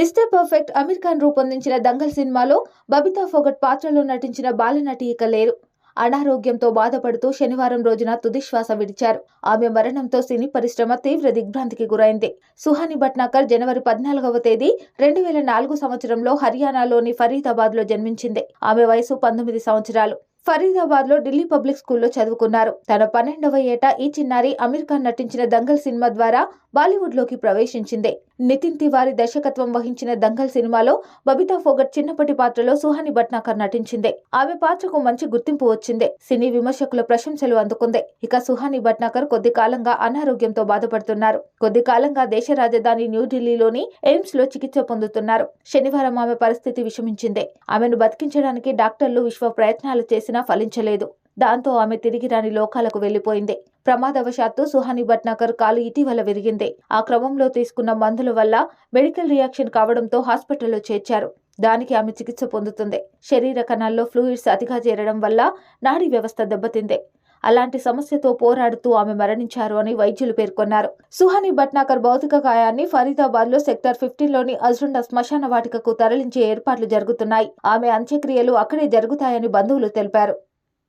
Mister perfect Aamir Khan రూపొందించిన దంగల్ సినిమాలో బబితా ఫోగట్ పాత్రలో నటించిన బాలనటి ఇక లేరు. అనారోగ్యంతో బాధపడుతూ శనివారం రోజున తుదిశ్వాస విడిచారు. ఆమె మరణంతో సినీ పరిశ్రమ తీవ్ర దిగ్భ్రాంతికి గురైంది. సుహాని భట్నాకర్ జనవరి పద్నాలుగవ తేదీ రెండు వేల నాలుగు సంవత్సరంలో హర్యానాలోని ఫరీదాబాద్లో జన్మించింది. ఆమె వయసు పంతొమ్మిది సంవత్సరాలు. ఫరీదాబాద్లో ఢిల్లీ పబ్లిక్ స్కూల్లో చదువుకున్నారు. తన పన్నెండవ ఏట ఈ చిన్నారి అమీర్ ఖాన్ నటించిన దంగల్ సినిమా ద్వారా బాలీవుడ్లోకి ప్రవేశించింది. నితిన్ తివారీ దర్శకత్వం వహించిన దంగల్ సినిమాలో బబితా ఫోగట్ చిన్నప్పటి పాత్రలో సుహాని భట్నాకర్ నటించింది. ఆమె పాత్రకు మంచి గుర్తింపు వచ్చింది. సినీ విమర్శకుల ప్రశంసలు అందుకుంది. ఇక సుహాని భట్నాకర్ కొద్ది కాలంగా అనారోగ్యంతో బాధపడుతున్నారు. కొద్ది కాలంగా దేశ రాజధాని న్యూఢిల్లీలోని ఎయిమ్స్లో చికిత్స పొందుతున్నారు. శనివారం ఆమె పరిస్థితి విషమించింది. ఆమెను బతికించడానికి డాక్టర్లు విశ్వ ప్రయత్నాలు చేసినా ఫలించలేదు. దాంతో ఆమె తిరిగి రాని లోకాలకు వెళ్ళిపోయింది ప్రమాదవశాత్తు సుహాని భట్నాకర్ కాలు ఇటీవల విరిగింది. ఆ క్రమంలో తీసుకున్న మందుల వల్ల మెడికల్ రియాక్షన్ కావడంతో హాస్పిటల్లో చేర్చారు. దానికి ఆమె చికిత్స పొందుతుంది. శరీర కణాల్లో ఫ్లూయిడ్స్ అతిగా చేరడం వల్ల నాడీ వ్యవస్థ దెబ్బతింది. అలాంటి సమస్యతో పోరాడుతూ ఆమె మరణించారు అని వైద్యులు పేర్కొన్నారు. సుహాని భట్నాకర్ భౌతిక గాయాన్ని ఫరీదాబాద్లో సెక్టర్ ఫిఫ్టీన్లోని అజుండ శ్మశాన వాటికకు తరలించే ఏర్పాట్లు జరుగుతున్నాయి. ఆమె అంత్యక్రియలు అక్కడే జరుగుతాయని బంధువులు తెలిపారు.